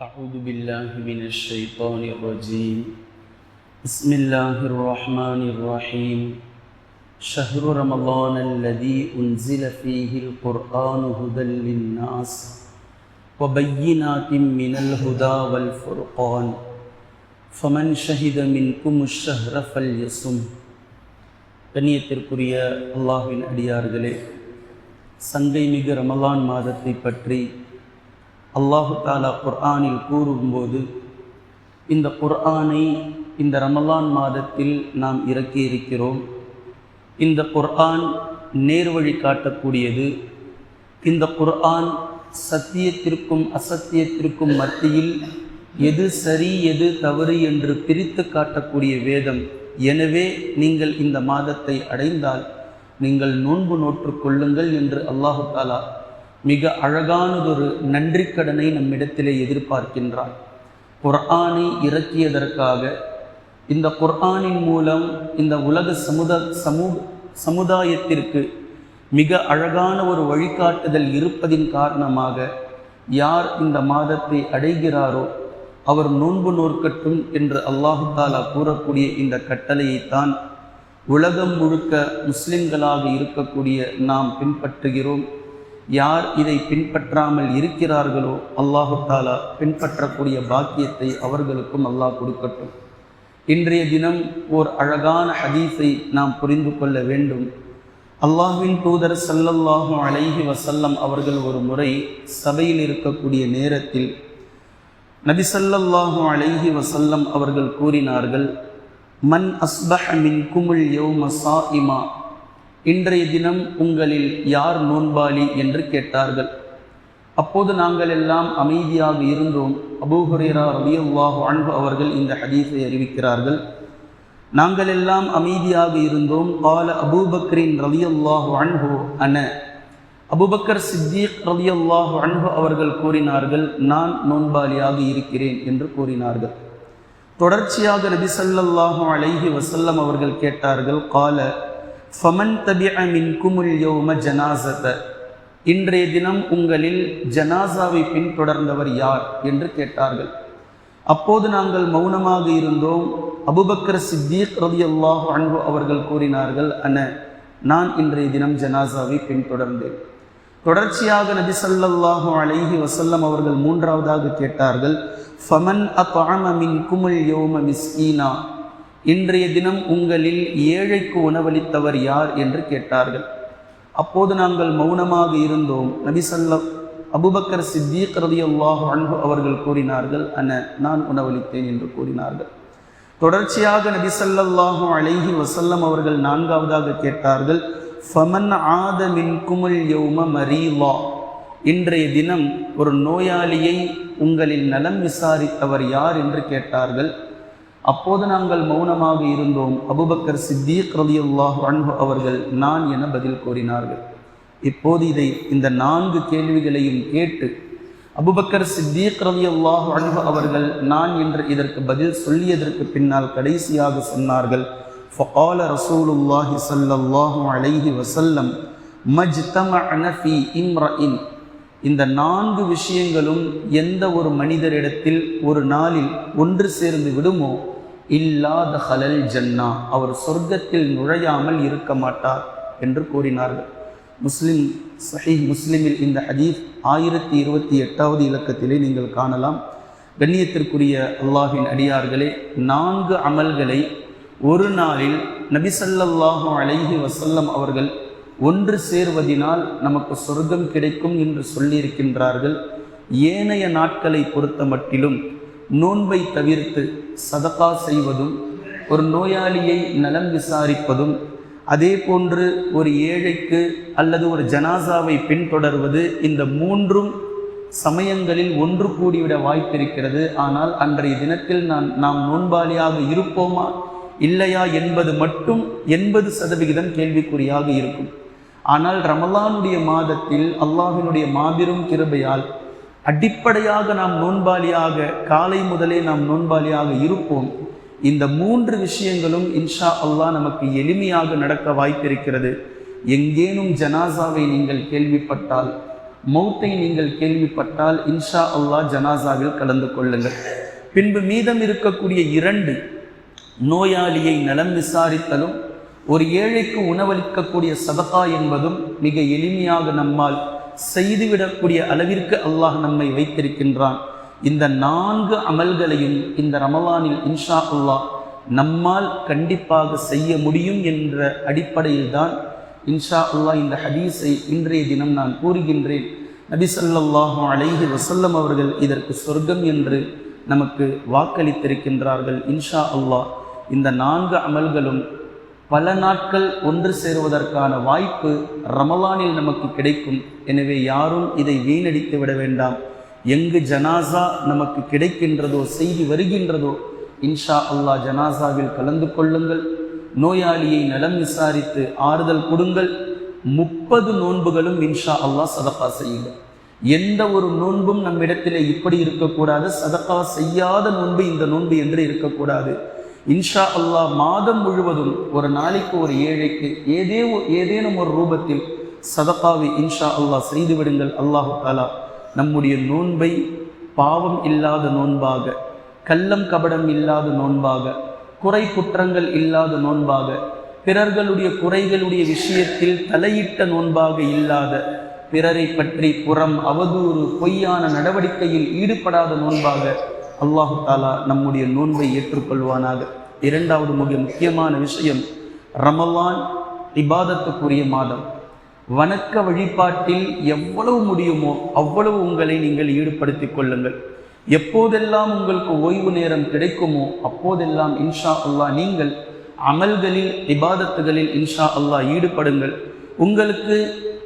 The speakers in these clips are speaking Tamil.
أعوذ بالله من الشيطان الرجيم بسم الله الرحمن الرحيم شهر رمضان الذي أنزل فيه القرآن هدى للناس وبينات من الهدى والفرقان فمن شهد منكم الشهر فليصم கண்ணியத்திற்குரிய அல்லாஹ்வின் அடியார்களே சங்கை மிகு ரமலான் மாதத்தை பற்றி அல்லாஹு தாலா குர்ஆனில் கூறும்போது இந்த குர்ஆனை இந்த ரமலான் மாதத்தில் நாம் இறக்கி இருக்கிறோம் இந்த குர்ஆன் நேர்வழி காட்டக்கூடியது. இந்த குர்ஆன் சத்தியத்திற்கும் அசத்தியத்திற்கும் மத்தியில் எது சரி எது தவறு என்று பிரித்து காட்டக்கூடிய வேதம். எனவே நீங்கள் இந்த மாதத்தை அடைந்தால் நீங்கள் நோன்பு நோற்றுக் கொள்ளுங்கள் என்று அல்லாஹு தாலா மிக அழகானதொரு நன்றி கடனை நம்மிடத்திலே எதிர்பார்க்கின்றார். குர்ஆனை இறக்கியதற்காக இந்த குர்ஆனின் மூலம் இந்த உலக சமுத சமூக சமுதாயத்திற்கு மிக அழகான ஒரு வழிகாட்டுதல் இருப்பதின் காரணமாக யார் இந்த மாதத்தை அடைகிறாரோ அவர் நோன்பு நோற்கட்டும் என்று அல்லாஹு தாலா கூறக்கூடிய இந்த கட்டளையைத்தான் உலகம் முழுக்க முஸ்லிம்களாக இருக்கக்கூடிய நாம் பின்பற்றுகிறோம். யார் இதை பின்பற்றாமல் இருக்கிறார்களோ அல்லாஹு தாலா பின்பற்றக்கூடிய பாக்கியத்தை அவர்களுக்கும் அல்லாஹ் கொடுக்கட்டும். இன்றைய தினம் ஓர் அழகான ஹதீஸை நாம் புரிந்து கொள்ள வேண்டும். அல்லாஹ்வின் தூதர் சல்லல்லாஹு அலைஹி வசல்லம் அவர்கள் ஒரு முறை சபையில் இருக்கக்கூடிய நேரத்தில் நபி சல்லல்லாஹு அலைஹி வசல்லம் அவர்கள் கூறினார்கள் மன் அஸ்பஹ மின் குமுல் யௌம இமா இன்றைய தினம் உங்களில் யார் நோன்பாளி என்று கேட்டார்கள். அப்போது நாங்கள் எல்லாம் அமைதியாக இருந்தோம். அபூஹுரேரா ரபியுல்லாஹு அன்பு அவர்கள் இந்த ஹதீஸை அறிவிக்கிறார்கள். நாங்கள் எல்லாம் அமைதியாக இருந்தோம். கால அபூபக்ரின் ரலியல்லாஹு அன்ஹு அன. அபுபக்கர் சித்திக் ரலியல்லாஹு அன்ஹு அவர்கள் கூறினார்கள் நான் நோன்பாளியாக இருக்கிறேன் என்று கூறினார்கள். தொடர்ச்சியாக நபி ஸல்லல்லாஹு அலைஹி வசல்லம் அவர்கள் கேட்டார்கள் கால ஃபமன் தபி அமின் குமுல் யோம ஜனாசத இன்றைய தினம் உங்களில் ஜனாசாவை பின்தொடர்ந்தவர் யார் என்று கேட்டார்கள். அப்போது நாங்கள் மௌனமாக இருந்தோம். அபுபக்கர் சித்தீக் அல்லாஹ் அனுபோ அவர்கள் கூறினார்கள் அன நான் இன்றைய தினம் ஜனாசாவை பின்தொடர்ந்தேன். தொடர்ச்சியாக நபி ஸல்லல்லாஹு அலைஹி வசல்லம் அவர்கள் மூன்றாவதாக கேட்டார்கள் ஃபமன் அத்அம மின் குமுல் யோம மிஸ்கீனா? இன்றைய தினம் உங்களில் ஏழைக்கு உணவளித்தவர் யார் என்று கேட்டார்கள். அப்போது நாங்கள் மௌனமாக இருந்தோம். நபி அபுபக்கர் சித்தீக் ரலியல்லாஹு அன்பு அவர்கள் கூறினார்கள் அன நான் உணவளித்தேன் என்று கூறினார்கள். தொடர்ச்சியாக நபி ஸல்லல்லாஹு அலைஹி வசல்லம் அவர்கள் நான்காவதாக கேட்டார்கள் ஃபமன் ஆத மின் குமுல் யௌம மரீலா. இன்றைய தினம் ஒரு நோயாளியை உங்களில் நலம் விசாரித்தவர் யார் என்று கேட்டார்கள். அப்போது நாங்கள் மௌனமாக இருந்தோம். அபுபக்கர் சித்தீக் ரலியல்லாஹு அன்ஹு அவர்கள் நான் என பதில் கூறினார்கள். இப்போது இதை இந்த நான்கு கேள்விகளையும் கேட்டு அபுபக்கர் சித்தீக் ரலியல்லாஹு அன்ஹு அவர்கள் நான் என்று இதற்கு பதில் சொல்லியதற்கு பின்னால் கடைசியாக சொன்னார்கள். ஃபகால ரசூலுல்லாஹி ஸல்லல்லாஹு அலைஹி வஸல்லம் மஜ்தமஅன في امرئ இந்த நான்கு விஷயங்களும் எந்த ஒரு மனிதரிடத்தில் ஒரு நாளில் ஒன்று சேர்ந்து விடுமோ? இல்லாத ஹலல் ஜன்னா. அவர் சொர்க்கத்தில் நுழையாமல் இருக்க மாட்டார் என்று கூறினார்கள். முஸ்லிம் சஹி முஸ்லிமில் இந்த ஹதீஃப் ஆயிரத்தி இருபத்தி எட்டாவது இலக்கத்திலே நீங்கள் காணலாம். கண்ணியத்திற்குரிய அல்லாஹின் அடியார்களே நான்கு அமல்களை ஒரு நாளில் நபிசல்லாஹு அலைஹி வசல்லம் அவர்கள் ஒன்று சேர்வதினால் நமக்கு சொர்க்கம் கிடைக்கும் என்று சொல்லியிருக்கின்றார்கள். ஏனைய நாட்களை பொறுத்த மட்டிலும் நோன்பை தவிர்த்து சதகா செய்வதும் ஒரு நோயாளியை நலம் விசாரிப்பதும் அதே போன்று ஒரு ஏழைக்கு அல்லது ஒரு ஜனாசாவை பின்தொடர்வது இந்த மூன்றும் சமயங்களில் ஒன்று கூடிவிட வாய்ப்பிருக்கிறது. ஆனால் அன்றைய தினத்தில் நான் நாம் நோன்பாளியாக இருப்போமா இல்லையா என்பது மட்டும் எண்பது சதவிகிதம் கேள்விக்குறியாக இருக்கும். ஆனால் ரமலானுடைய மாதத்தில் அல்லாஹினுடைய மாபெரும் கிருபையால் அடிப்படையாக நாம் நோன்பாளியாக காலை முதலே நாம் நோன்பாளியாக இருப்போம். இந்த மூன்று விஷயங்களும் இன்ஷா அல்லாஹ் நமக்கு எளிமையாக நடக்க வாய்ப்பிருக்கிறது. எங்கேனும் ஜனாசாவை நீங்கள் கேள்விப்பட்டால் மௌத்தை நீங்கள் கேள்விப்பட்டால் இன்ஷா அல்லாஹ் ஜனாசாவில் கலந்து கொள்ளுங்கள். பின்பு மீதம் இருக்கக்கூடிய இரண்டு நோயாளியை நலம் விசாரித்தலும் ஒரு ஏழைக்கு உணவளிக்கக்கூடிய சதகா என்பதும் மிக எளிமையாக நம்மால் செய்துவிடக்கூடிய அளவிற்கு அல்லாஹ் நம்மை வைத்திருக்கின்றான். இந்த நான்கு அமல்களையும் இந்த ரமலானில் இன்ஷா அல்லாஹ் நம்மால் கண்டிப்பாக செய்ய முடியும் என்ற அடிப்படையில் தான் இன்ஷா அல்லாஹ் இந்த ஹதீஸை இன்றைய தினம் நான் கூறுகின்றேன். நபி ஸல்லல்லாஹு அலைஹி வசல்லம் அவர்கள் இதற்கு சொர்க்கம் என்று நமக்கு வாக்களித்திருக்கின்றார்கள். இன்ஷா அல்லாஹ் இந்த நான்கு அமல்களும் பல நாட்கள் ஒன்று சேருவதற்கான வாய்ப்பு ரமலானில் நமக்கு கிடைக்கும். எனவே யாரும் இதை வீணடித்து விட வேண்டாம். எங்கு ஜனாசா நமக்கு கிடைக்கின்றதோ செய்தி வருகின்றதோ இன்ஷா அல்லாஹ் ஜனாசாவில் கலந்து கொள்ளுங்கள். நோயாளியை நலம் விசாரித்து ஆறுதல் கொடுங்கள். முப்பது நோன்புகளும் இன்ஷா அல்லாஹ் சதப்பா செய்யுங்கள். எந்த ஒரு நோன்பும் நம்மிடத்திலே இப்படி இருக்கக்கூடாது. சதப்பா செய்யாத நோன்பு இந்த நோன்பு என்று இருக்கக்கூடாது. இன்ஷா அல்லாஹ் மாதம் முழுவதும் ஒரு நாளைக்கு ஒரு ஏழைக்கு ஏதே ஏதேனும் ஒரு ரூபத்தில் சதக்காவை இன்ஷா அல்லாஹ் செய்து விடுங்கள். அல்லாஹு தாலா நம்முடைய நோன்பை பாவம் இல்லாத நோன்பாக கள்ளம் கபடம் இல்லாத நோன்பாக குறை குற்றங்கள் இல்லாத நோன்பாக பிறர்களுடைய குறைகளுடைய விஷயத்தில் தலையிட்ட நோன்பாக இல்லாத பிறரை பற்றி புறம் அவதூறு பொய்யான நடவடிக்கையில் ஈடுபடாத நோன்பாக அல்லாஹு தாலா நம்முடைய நோன்பை ஏற்றுக்கொள்வானாக. இரண்டாவது மிக முக்கியமான விஷயம் ரமலான் இபாதத்துக்குரிய மாதம். வணக்க வழிபாட்டில் எவ்வளவு முடியுமோ அவ்வளவு உங்களை நீங்கள் ஈடுபடுத்திக் கொள்ளுங்கள். எப்போதெல்லாம் உங்களுக்கு ஓய்வு நேரம் கிடைக்குமோ அப்போதெல்லாம் இன்ஷா அல்லாஹ் நீங்கள் அமல்களில் இபாதத்துகளில் இன்ஷா அல்லாஹ் ஈடுபடுங்கள். உங்களுக்கு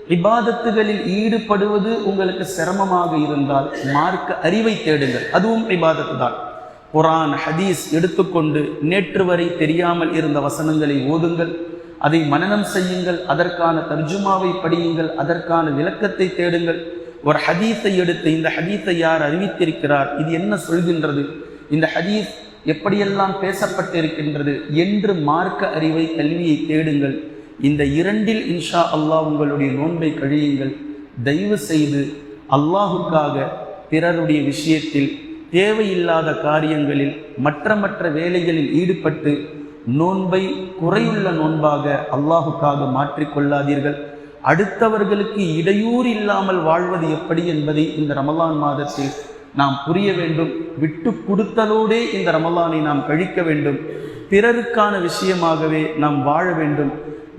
இபாதத்துகளில் ஈடுபடுவது உங்களுக்கு சிரமமாக இருந்தால் மார்க்க அறிவை தேடுங்கள். அதுவும் இபாதத்து தான். குரான் ஹதீஸ் எடுத்துக்கொண்டு நேற்று வரை தெரியாமல் இருந்த வசனங்களை ஓதுங்கள். அதை மனனம் செய்யுங்கள். அதற்கான தர்ஜுமாவை படியுங்கள். அதற்கான விளக்கத்தை தேடுங்கள். ஒரு ஹதீஸை எடுத்து இந்த ஹதீஸை யார் அறிவித்திருக்கிறார்? இது என்ன சொல்கின்றது? இந்த ஹதீஸ் எப்படியெல்லாம் பேசப்பட்டிருக்கின்றது? என்று மார்க்க அறிவை கல்வியை தேடுங்கள். இந்த இரண்டில் இன்ஷா அல்லாஹ் உங்களுடைய நோன்பை கழியுங்கள். தயவு செய்து அல்லாஹுக்காக பிறருடைய விஷயத்தில் தேவையில்லாத காரியங்களில் மற்ற மற்ற வேலைகளில் ஈடுபட்டு நோன்பை குறையுள்ள நோன்பாக அல்லாஹுக்காக மாற்றிக்கொள்ளாதீர்கள் அடுத்தவர்களுக்கு இடையூறு இல்லாமல் வாழ்வது எப்படி என்பதை இந்த ரமலான் மாதத்தில் நாம் புரிய வேண்டும். விட்டு கொடுத்தலோடே இந்த ரமலானை நாம் கழிக்க வேண்டும். பிறருக்கான விஷயமாகவே நாம் வாழ வேண்டும்.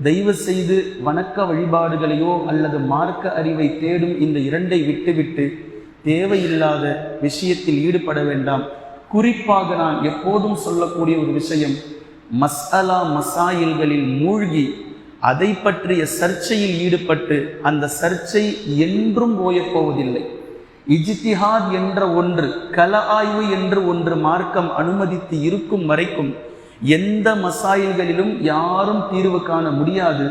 தயவு செய்து வணக்க வழிபாடுகளையோ அல்லது மார்க்க அறிவை தேடும் இந்த இரண்டை விட்டுவிட்டு தேவையில்லாத விஷயத்தில் ஈடுபட வேண்டாம். குறிப்பாக நான் எப்போதும் சொல்லக்கூடிய ஒரு விஷயம் மஸ்அலா மசாயில்களில் மூழ்கி அதை பற்றிய சர்ச்சையில் ஈடுபட்டு அந்த சர்ச்சை என்றும் ஓயப்போவதில்லை இஜித்திஹாத் என்ற ஒன்று கல ஆய்வு என்று ஒன்று மார்க்கம் அனுமதித்து இருக்கும் வரைக்கும் எந்த மசாயில்களிலும் யாரும் தீர்வு காண முடியாது.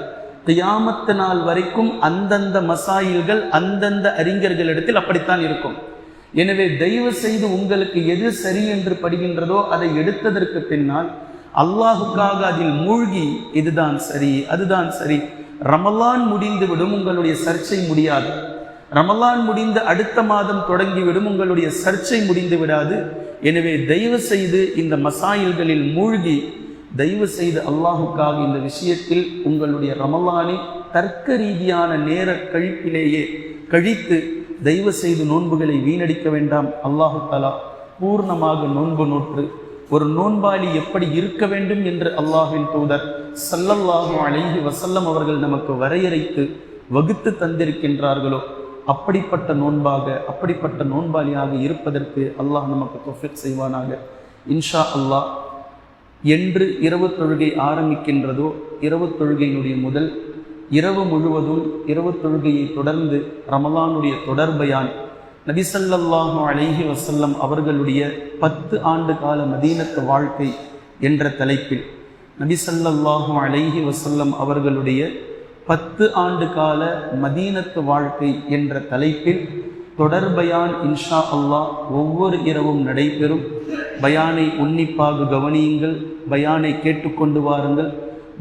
கியாமத்து நாள் வரைக்கும் அந்தந்த மசாயில்கள் அந்தந்த அறிஞர்களிடத்தில் அப்படித்தான் இருக்கும். எனவே தயவு செய்து உங்களுக்கு எது சரி என்று படுகின்றதோ அதை எடுத்ததற்கு பின்னால் அல்லாஹுக்காக அதில் மூழ்கி இதுதான் சரி அதுதான் சரி. ரமலான் முடிந்துவிடும் உங்களுடைய சர்ச்சை முடியாது. ரமலான் முடிந்து அடுத்த மாதம் தொடங்கிவிடும் உங்களுடைய சர்ச்சை முடிந்து விடாது. எனவே தயவு செய்து இந்த மசாயில்களில் மூழ்கி தயவு செய்து அல்லாஹுக்காக இந்த விஷயத்தில் உங்களுடைய ரமலானை தர்க்க ரீதியான நேர கழிப்பிலேயே கழித்து தயவு செய்து நோன்புகளை வீணடிக்க வேண்டாம். அல்லாஹு தலா பூர்ணமாக நோன்பு நோற்று ஒரு நோன்பாளி எப்படி இருக்க வேண்டும் என்று அல்லாஹின் தூதர் சல்லல்லாஹு அழகி வசல்லம் அவர்கள் நமக்கு வரையறைத்து வகுத்து தந்திருக்கின்றார்களோ அப்படிப்பட்ட நோன்பாக அப்படிப்பட்ட நோன்பாளியாக இருப்பதற்கு அல்லாஹ் நமக்கு தொஃபிக் செய்வானாக. இன்ஷா அல்லாஹ் என்று இரவு தொழுகை ஆரம்பிக்கின்றதோ இரவு தொழுகையினுடைய முதல் இரவு முழுவதும் இரவு தொழுகையை தொடர்ந்து ரமலானுடைய தொடர்பையான் நபிசல்லாஹு அலைஹி வசல்லம் அவர்களுடைய பத்து ஆண்டு கால மதீனத்து வாழ்க்கை என்ற தலைப்பில் நபிசல்லாஹு அலைஹி வசல்லம் அவர்களுடைய பத்து ஆண்டு கால மதீனத்து வாழ்க்கை என்ற தலைப்பில் தொடர் பயான் இன்ஷா அல்லாஹ் ஒவ்வொரு இரவும் நடைபெறும். பயானை உன்னிப்பாக கவனியுங்கள் பயானை கேட்டுக்கொண்டு வாருங்கள்.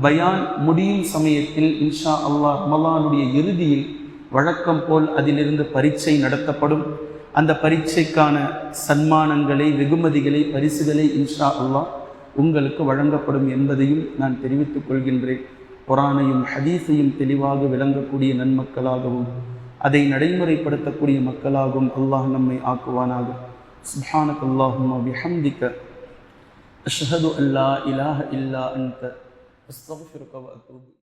பயான் முடியும் சமயத்தில் இன்ஷா அல்லாஹ் ரமலானுடைய இறுதியில் வழக்கம் போல் அதிலிருந்து பரீட்சை நடத்தப்படும். அந்த பரீட்சைக்கான சன்மானங்களை வெகுமதிகளை பரிசுகளை இன்ஷா அல்லாஹ் உங்களுக்கு வழங்கப்படும் என்பதையும் நான் தெரிவித்துக் கொள்கின்றேன். குரானையும் ஹதீஸையும் தெளிவாக விளங்கக்கூடிய நன்மக்களாகவும் அதை நடைமுறைப்படுத்தக்கூடிய மக்களாகவும் அல்லாஹ் நம்மை ஆக்குவானாக. சுப்ஹானக் அல்லாஹும்ம பிஹம்திக அஷ்ஹது அல்லா இலாஹ இல்லா அன்த அஸ்தக்ஃபிருக வ